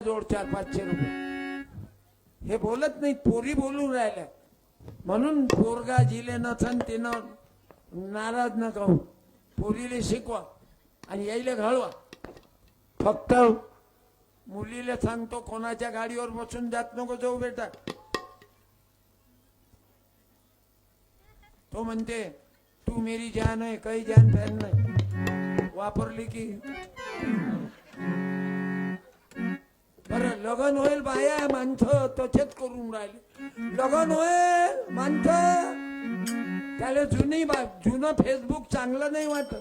जोड चार पाचशे रुपये. हे बोलत नाही पोरी बोलून राहिल्या. म्हणून पोरगा जिले नसन तिनं नाराज न कहू पोरीले शिकवा आणि यायले घालवा. फक्त मुलीला सांगतो कोणाच्या गाडीवर बसून जात नको जाऊ बेटा. तो म्हणते तू मेरी जान आहे काही जान फॅन नाही. वापरली की बरं लगन होईल बाया माणसं तसेच करून राहिले. लगन होईल माणसं त्याला जुनी बा जुनं फेसबुक चांगलं नाही वाटत.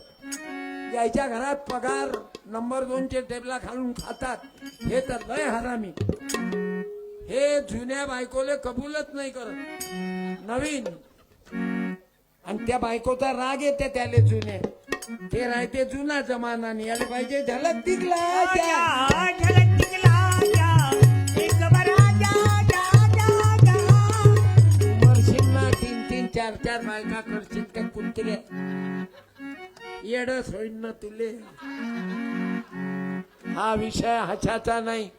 यायच्या घरात पगार नंबर दोनचे टेबला खालून खातात. हे तर लय हरामी. हे जुन्या बायकोले कबूलच नाही करत. नवीन. आणि त्या बायकोचा राग येते त्याले जुने. ते राहते जुना जमानाने. याला पाहिजे झलक दिखला चार बायका करशील त्या कुत्रे येडच होईन ना तुले. हा विषय हशाचा नाही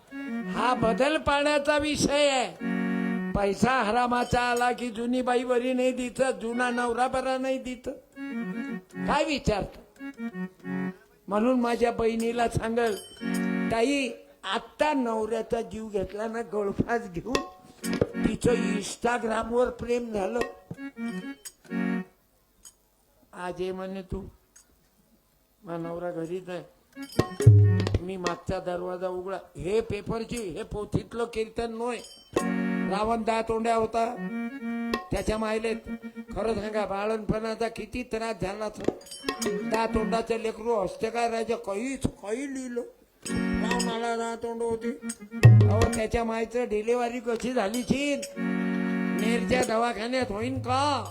हा बदल पाण्याचा विषय आहे. पैसा हरामाचा आला की जुनी बाई बरी नाही दिसत जुना नवरा बरा नाही दिसत काय विचारत? म्हणून माझ्या बहिणीला सांगल ताई आत्ता नवऱ्याचा जीव घेतला ना गळफास घेऊन तिचं इंस्टाग्रामवर प्रेम झालं. आज ये म्हणे तू. नवरा घरीच आहे. मी मागचा दरवाजा उघडा. हे पेपरची हे पोथीतलं कीर्तन नोय. रावण दहा तोंड्या होता. त्याच्या मायले खरं सांगा बाळणपणाचा किती त्रास झाला तो. दहा तोंडाचं लेकरू असते काय राजा काहीच काही लिहिलं. मला दहा तोंड होती. अहो त्याच्या मायचं डिलिव्हरी कशी झाली चीन? नेरच्या दवाखान्यात होईन का?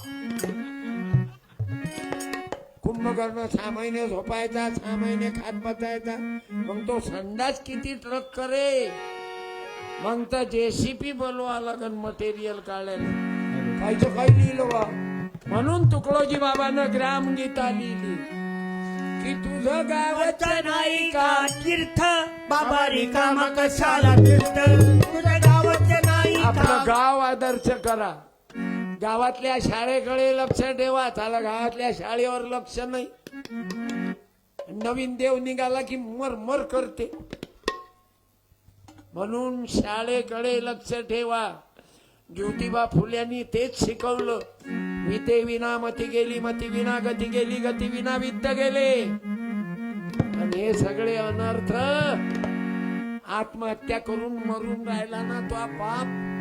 कुंभकर्ण सहा महिने झोपायचा सहा महिने खात बसायचा. मग तो संडास किती ट्रक करे? मग तर जेसीपी बोलवा लागन मटेरियल काढायला. कायचं काही लिहिलं बा. म्हणून तुकडोजी बाबानं ग्रामगीता लिहिली. की तुझं गावच नाही का? तीर्थ बाबा रिकामा कशाला तीर्थ तुझ्या गावाचं नाही आपलं गाव आदर्श करा. गावातल्या शाळेकडे लक्ष ठेवा. त्याला गावातल्या शाळेवर लक्ष नाही. नवीन देव निघाला की मर मर करते. म्हणून शाळेकडे लक्ष ठेवा. ज्योतिबा फुल्यांनी तेच शिकवलं. विते विना मती गेली मती विना गती गेली गती विना वित्त गेले. आणि हे सगळे अनर्थ आत्महत्या करून मरून राहिला ना तो बाप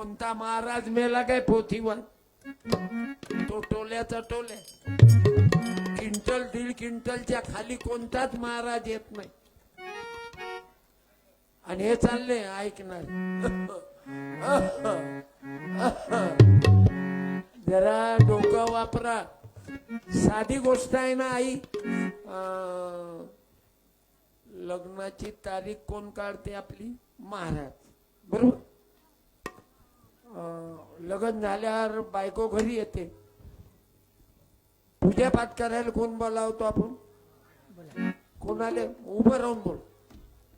कोणता महाराज मेला काय पोथीवर? तो टोल्याचा टोल्या. क्विंटल दीड क्विंटलच्या खाली कोणताच महाराज येत नाही. आणि हे चालले ऐकणार. जरा डोकं वापरा. साधी गोष्ट आहे ना आई. अं, लग्नाची तारीख कोण काढते आपली? महाराज. बरोबर? लग्न झाल्यावर बायको घरी येते. पूजा पाठ करायला कोण बोलावतो आपण? कोणाला? उभं राहून बोल.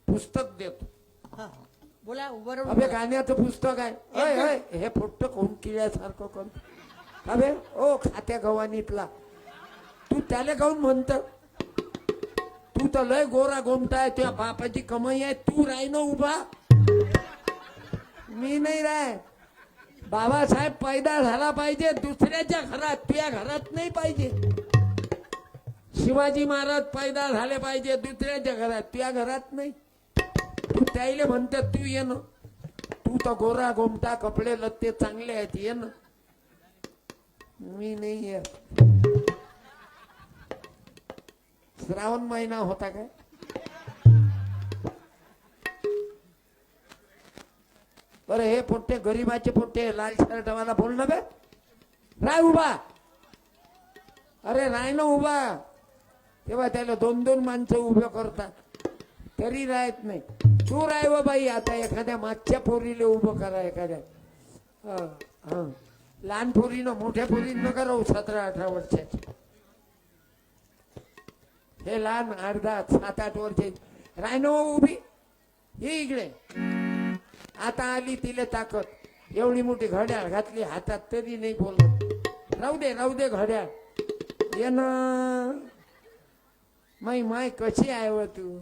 पुस्तक देतो. बोला उभं राहून अबे बोला. गाण्याचं पुस्तक आहे. हे फुटत कोण किळ्यासारखं कोण अबे ओ खात्या गवानीतला तू त्याला काऊन म्हणत? तू तर लय गोरा गोमटा तुझ्या बापाची कमाई आहे. तू राय ना उभा. मी नाही राय. बाबासाहेब पैदा झाला पाहिजे दुसऱ्याच्या घरात तुझ्या घरात नाही पाहिजे. शिवाजी महाराज पैदा झाले पाहिजे दुसऱ्याच्या घरात तुझ्या घरात नाही. तू त्याईले म्हणतात तू ये ना. तू तर गोरा गोमटा कपडे लत्ते चांगले आहेत ये ना. मी नाही श्रावण महिना होता काय? अरे हे पोट्टे गरीबाचे पोट्टे लाल शर्टवाला बोल ना बे राय उभा. अरे राय ना उभा. तेव्हा त्याला दोन दोन माणसं उभं करतात. तरी राहत नाही. तू राय व बाई आता एखाद्या मागच्या पोरीला उभं करा एखाद्या. हं, लहान पोरीनं मोठ्या पोरीनं करा हो, सतरा अठरा वर्षाचे. हे लहान अर्धा सात आठ वर्षे रायनो हो उभी. हे इकडे. आता आली तिला ताकद. एवढी मोठी घड्याळ घातली हातात तरी नाही बोलत. राहू दे राहू दे घड्याळ. ये ना. माई माय कशी आहे व तू?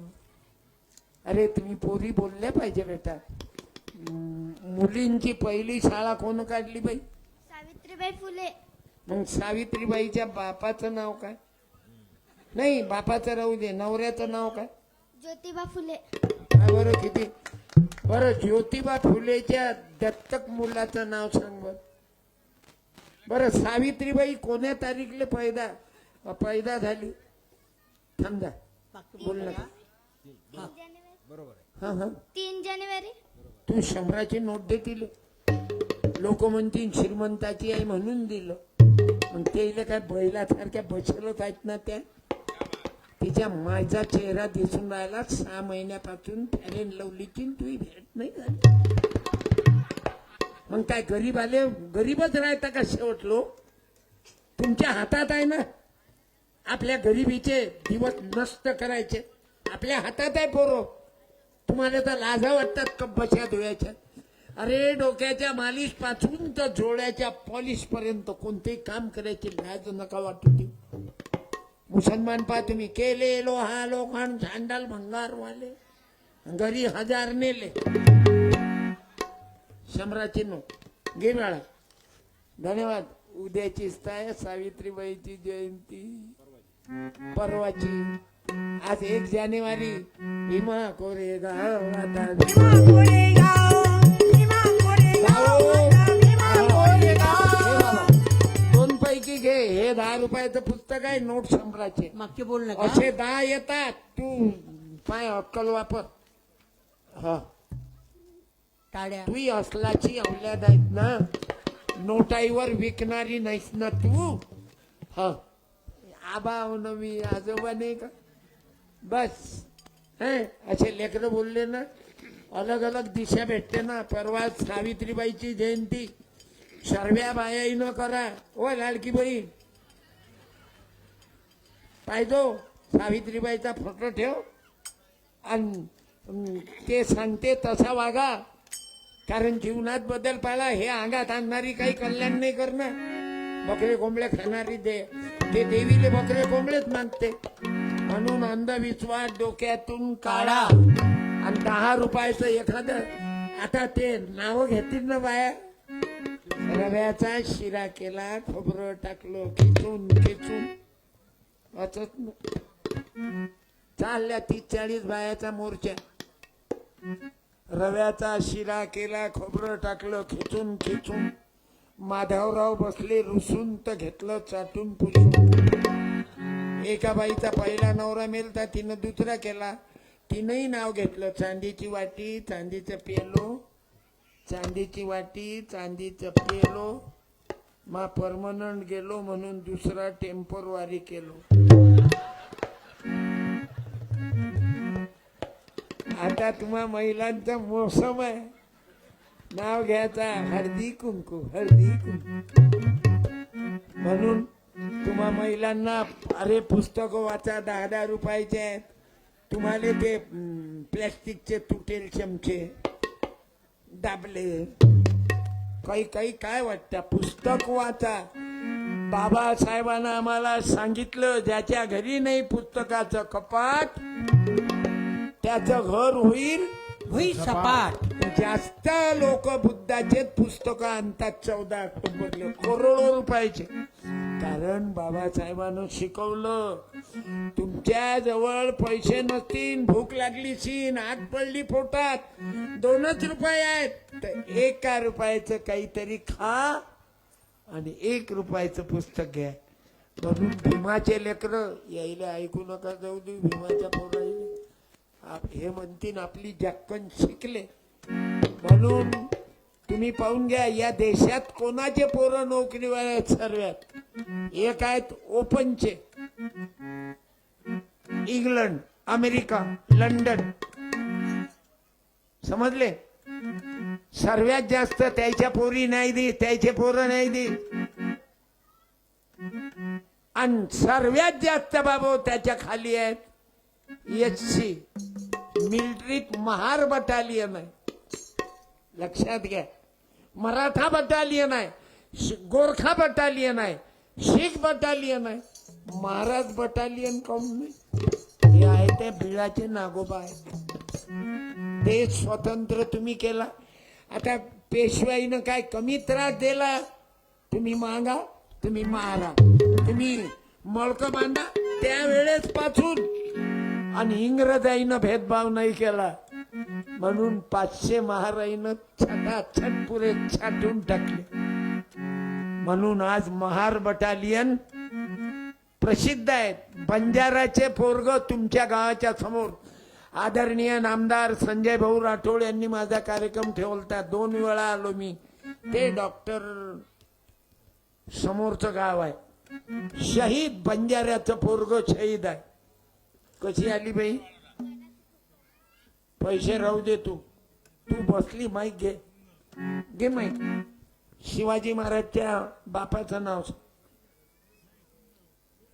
अरे तुम्ही पोरी बोलल्या पाहिजे बेटा. मुलींची पहिली शाळा कोण काढली बाई? सावित्रीबाई फुले. मग सावित्रीबाईच्या बापाचं नाव काय? नाही बापाचं राहू दे नवऱ्याचं नाव काय? ज्योतिबा फुले. काय बरं किती? बरं ज्योतिबा फुलेच्या दत्तक मुलाचं नाव सांग बर. सावित्रीबाई कोण्या तारीखले पैदा पैदा झाली? समजा बोल नका तीन जानेवारी. हा हा. तीन जानेवारी. तू शंभराची नोट दे तिले. लोक म्हणतील श्रीमंताची आहे म्हणून दिलं. मग ते इले काय बैलासारख्या बसलच आहेत ना त्या? तिच्या माझा चेहरा दिसून राहिला. सहा महिन्यापासून फॅरेन लवलीची की तुही भेट नाही झाली. मग काय गरीब आले? गरीबच राहता का शेवट लोक? तुमच्या हातात आहे ना? आपल्या गरिबीचे दिवस नष्ट करायचे. आपल्या हातात आहे पोरो. तुम्हाला तर लाजा वाटतात कब्बशा धुळ्याच्या. अरे डोक्याच्या मालिशपासून तर जोड्याच्या पॉलिश पर्यंत कोणतेही काम करायची लाज नका वाटू देऊ. मुसलमान पा तुम्ही केले लोहा लोखंड झांडाल भंगार वाले घरी हजार नेले. शंभराची नो घे धन्यवाद. उद्याचीच ताय सावित्रीबाईची जयंती. परवाची. आज एक जानेवारी. भीमा कोरेगाव आता. दहा रुपयाचं पुस्तक आहे नोट शंभराचे मागचे बोल नका असे दहा येतात. तू पाय अक्कल वापर. हा. टाळ्या. तू असलाची औलाद आहेत ना. नोटाईवर विकणारी नाहीस ना तू. हा. आबा हो ना मी आजोबा नाही का? बस. हे असे लेकरं बोलले ना. अलग अलग दिशा भेटते ना. परवा सावित्रीबाईची जयंती. सर्व्या बायाही न करा. ओ लाडकी बहीण. पाहिजो. सावित्रीबाईचा फोटो ठेव. आणि ते सांगते तसा वागा. कारण जीवनात बदल पाहिला हे अंगात आणणारी काही कल्याण नाही करणार बकरे कोंबडे खाणारी दे. ते देवीले बकरे कोंबडेच मागते. म्हणून अंधविश्वास डोक्यातून काढा. आणि दहा रुपयाचं एखादं आता ते नावं घेतील ना बाया? रव्याचा शिरा केला खोबरं टाकलो खेचून खेचून. चालल्या तीस चाळीस बायाचा मोर्चा. रव्याचा शिरा केला खोबरं टाकलं खिचून खिचून. माधवराव बसले रुसून तर घेतलं चाटून पुसून. एका बाईचा पहिला नवरा मेलता तिनं दुसरा केला. तिनंही नाव घेतलं. चांदीची वाटी चांदीचं पेलो चांदीची वाटी चांदीचं पेलो मा परमनंट गेलो म्हणून दुसरा टेम्परवारी केलो. आता तुम्हा महिलांचा मोसम आहे. नाव घ्यायचा हळदी कुंकू हळदी कुंकू. म्हणून तुम्हा महिलांना अरे पुस्तकं वाचा दहा दहा रुपयाचे आहेत. तुम्हाला ते प्लॅस्टिकचे तुटेल चमचे दाबले. काही काही काय वाटतं? पुस्तक वाचा. बाबासाहेबांना आम्हाला सांगितलं ज्याच्या घरी नाही पुस्तकाचं कपाट. त्याचं घर होईल. भुई सपाट. जास्त लोक बुद्धाचे पुस्तकं आणतात चौदा ऑक्टोबरले. करोडो रुपयाचे. कारण बाबासाहेबांनं शिकवलं तुमच्या जवळ पैसे नसतील भूक लागली सीन आग पडली पोटात दोनच रुपये आहेत. तर एका रुपयाचं काहीतरी खा आणि एक रुपयाचं पुस्तक घ्या. म्हणून भीमाचे लेकर यायला ऐकू नका जाऊ दे भीमाच्या आप- हे म्हणतील आपली जक्कन शिकले. म्हणून तुम्ही पाहून घ्या या देशात कोणाचे पोरं नोकरीवर आहेत सर्वात? एक आहेत ओपनचे. England America London. समजले? सर्वात जास्त त्याच्या पोरी नाही दे त्याचे पोरं नाही दे आणि सर्वात जास्त बाबा त्याच्याखाली आहेत. एच सी मिलिटरीत महार बटालियन आहे. लक्षात घ्या. मराठा बटालियन आहे गोरखा बटालियन आहे शीख बटालियन आहे. महाराज बटालियन काऊन नाही? हे आहे त्या बिळाचे नागोबा आहे देश स्वतंत्र तुम्ही केला. आता पेशवाईनं काय कमी त्रास दिला? तुम्ही मागा तुम्ही मारा. तुम्ही मळकं बांधा त्यावेळेस पाचून आणि इंग्रजाईनं भेदभाव नाही केला. म्हणून पाचशे महाराईनं छटाछट पुरे छाटून टाकले. म्हणून आज महार बटालियन प्रसिद्ध आहेत. बंजाराचे पोरग तुमच्या गावाच्या समोर. आदरणीय नामदार संजय भाऊ राठोड यांनी माझा कार्यक्रम ठेवलता. दोन वेळा आलो मी. ते डॉक्टर समोरचं गाव आहे. शहीद बंजाऱ्याचं पोरग शहीद आहे. कशी आली बाई? पैसे राहू दे तू. तू बसली माईक घे. घे माईक. शिवाजी महाराजच्या बापाचं नाव.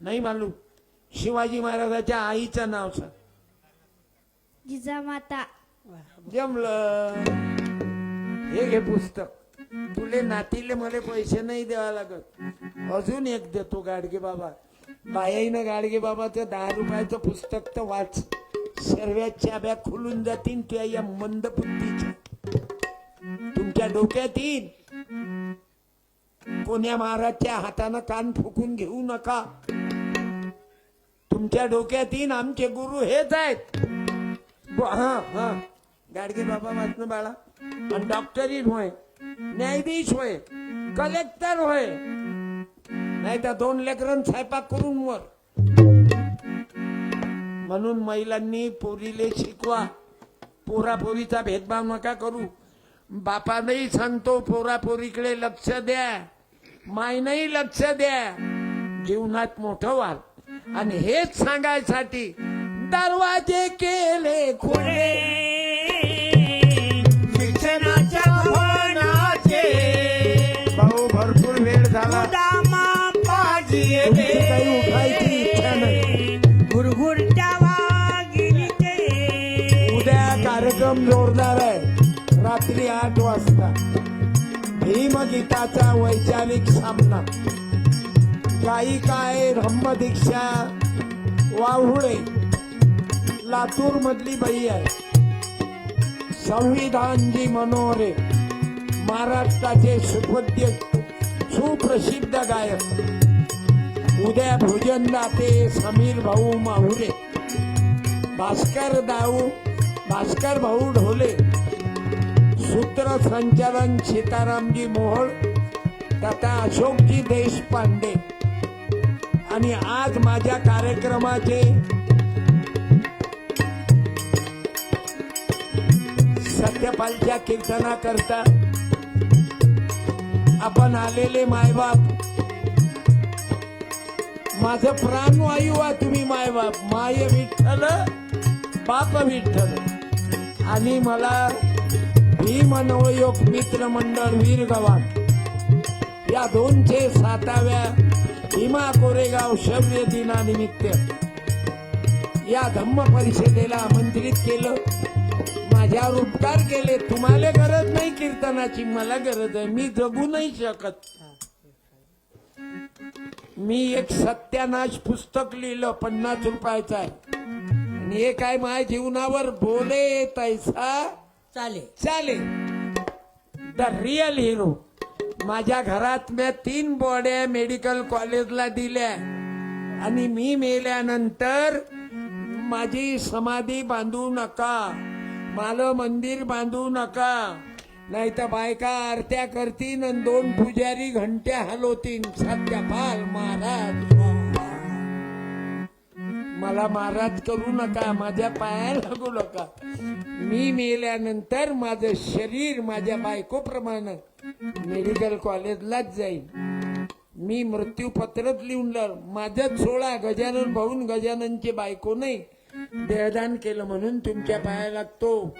नाही मालूम. शिवाजी महाराजाच्या आईचं नाव सांग. जिजामाता जमलं. हे घे पुस्तक. तुले नातीले मला पैसे नाही द्यावा लागत. अजून एक देतो गाडगे बाबा. बायाईनं गाडगे बाबाचं दहा रुपयाचं पुस्तक तर वाच. सर्व्याच्या चाब्या खुलून जातील तुझ्या या मंद बुद्धीच्या तुमच्या डोक्यात येईल कोण्या महाराजच्या हातानं कान फुकून घेऊ नका. तुमच्या डोक्यात येईन आमचे गुरु हेच आहेत. हो, हा हा गाडगे बाबा वाचन बाळा. आणि डॉक्टरीन होय न्यायाधीश होय कलेक्टर होय. नाही तर दोन लेकरन स्वयंपाक करून वर. म्हणून महिलांनी पोरीले शिकवा. पोरा पोरीचा भेदभाव नका करू. बापानही सांगतो पोरा पोरीकडे लक्ष द्या. मायनही लक्ष द्या. जीवनात मोठं व्हाल. आणि हेच सांगायसाठी दरवाजे केले खुले शिक्षणाच्या भाऊ भरपूर वेळ झाला. काही उठायची इच्छा नाही. गुरगुरच्या वागिनीचे उद्या कार्यक्रम जोरदार आहे. रात्री आठ वाजता. भीमगीताचा वैचारिक सामना. गायिका आहे रम्म दीक्षा वाहुळे लातूर मधली बाई आहे. संविधानजी मनोहरे महाराष्ट्राचे सुपद्य सुप्रसिद्ध गायक. उद्या भोजन दाते समीर भाऊ माहुरे. भास्कर दाऊ भास्कर भाऊ ढोले. सूत्र संचालन सीतारामजी मोहोळ तथा अशोकजी देशपांडे आणि आज माझ्या कार्यक्रमाचे सत्यपालच्या कीर्तनाकरता आपण आलेले मायबाप माझं प्राणवायू आहे तुम्ही मायबाप माय विठ्ठल बाप विठ्ठल. आणि मला भीम नवयोग मित्र मंडळ वीर गवाण या दोनशे साताव्या भीमा कोरेगाव शौर्य दिनानिमित्त या धम्म परिषदेला आमंत्रित केलं. माझ्यावर उपकार केले. तुम्हाला गरज नाही कीर्तनाची. मला गरज आहे. मी जगू नाही शकत. मी एक सत्यानाश पुस्तक लिहिलं पन्नास रुपयाचं आहे. आणि हे काय माझ्या जीवनावर बोले तैसा? चालेल. चालेल. द रिअल हिरो माझ्या घरात मी तीन बॉड्या मेडिकल कॉलेजला दिल्या. आणि मी मेल्यानंतर माझी समाधी बांधू नका. मला मंदिर बांधू नका. नाही तर बायका आरत्या करतीन आणि दोन पुजारी घंट्या हलवतीन. सत्यपाल महाराज हो. मला महाराज करू नका माझ्या पाया लागू नका. मी मेल्यानंतर माझं शरीर माझ्या बायकोप्रमाणे मेडिकल कॉलेजलाच जाईल मी मृत्यूपत्रच लिहून लाव. माझ्याच सोळा गजानन भाऊन गजाननची बायको नाही. देहदान केलं म्हणून तुमच्या पाया लागतो.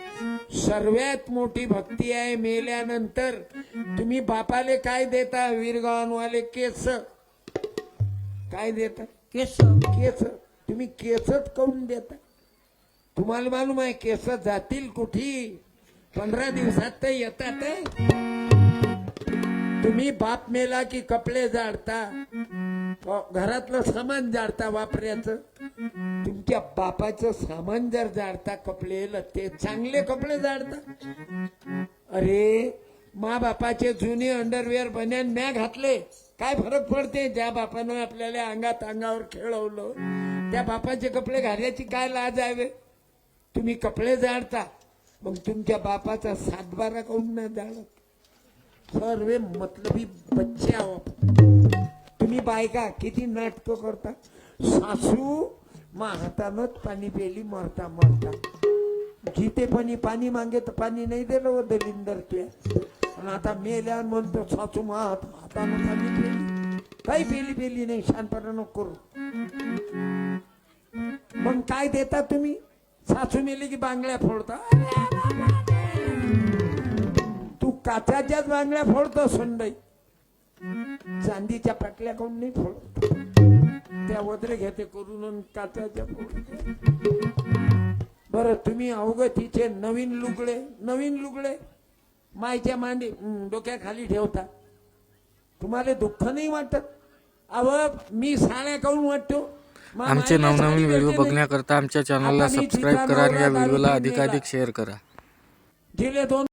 सर्वात मोठी भक्ती आहे मेल्यानंतर. तुम्ही बापाले काय देता? वीरगावांवाले केस. काय देता? केस. केस. तुम्ही केसच काऊन देता? तुम्हाला मालूम आहे केस जातील कुठे? पंधरा दिवसात ते येतात. तुम्ही बाप मेला की कपडे जाडता? घरातलं सामान जाडता वापरायचं? तुमच्या बापाचं सामान जर जाडता कपडे ते चांगले कपडे जाडता? अरे मा बापाचे जुने अंडरवेअर बन्यान म्या घातले. काय फरक पडते? ज्या बापानं आपल्याला अंगात अंगावर खेळवलं त्या बापाचे कपडे घालायची काय लाज आहे तुम्ही कपडे जाडता मग तुमच्या बापाचा सातबारा काऊन नाही जाळत सर्वे मतलबी बच्चे आहो आपण. तुम्ही बायका किती नाटकं करता? सासू मा हातानच पाणी पेली मरता मरता. जिथे पाणी पाणी मागे तर पाणी नाही दिलं व दलिंदर ते. आणि आता मेल्यावर म्हणतो सासू मा हातानं पाणी पेली काही पेली पेली नाही शानपणा नको करू. मग काय देता तुम्ही? सासू मेली की बांगड्या फोडता? तू काचाच्याच बांगड्या फोडतो संडई चांदीच्या पाटल्या काऊन नाही फोडत? त्या वदरे घेते करून काचाच्या फोडते बरं तुम्ही अवगतीचे नवीन लुगडे नवीन लुगडे मायच्या मांडी हं, डोक्याखाली ठेवता. तुम्हाला दुःख नाही वाटत? अव मी साड्या काऊन वाटतो? आमचे नवनवीन व्हिडिओ. बघण्याकरता आमच्या चॅनलला सबस्क्राईब करा आणि या व्हिडिओला अधिकाधिक. शेअर करा. जिले दोन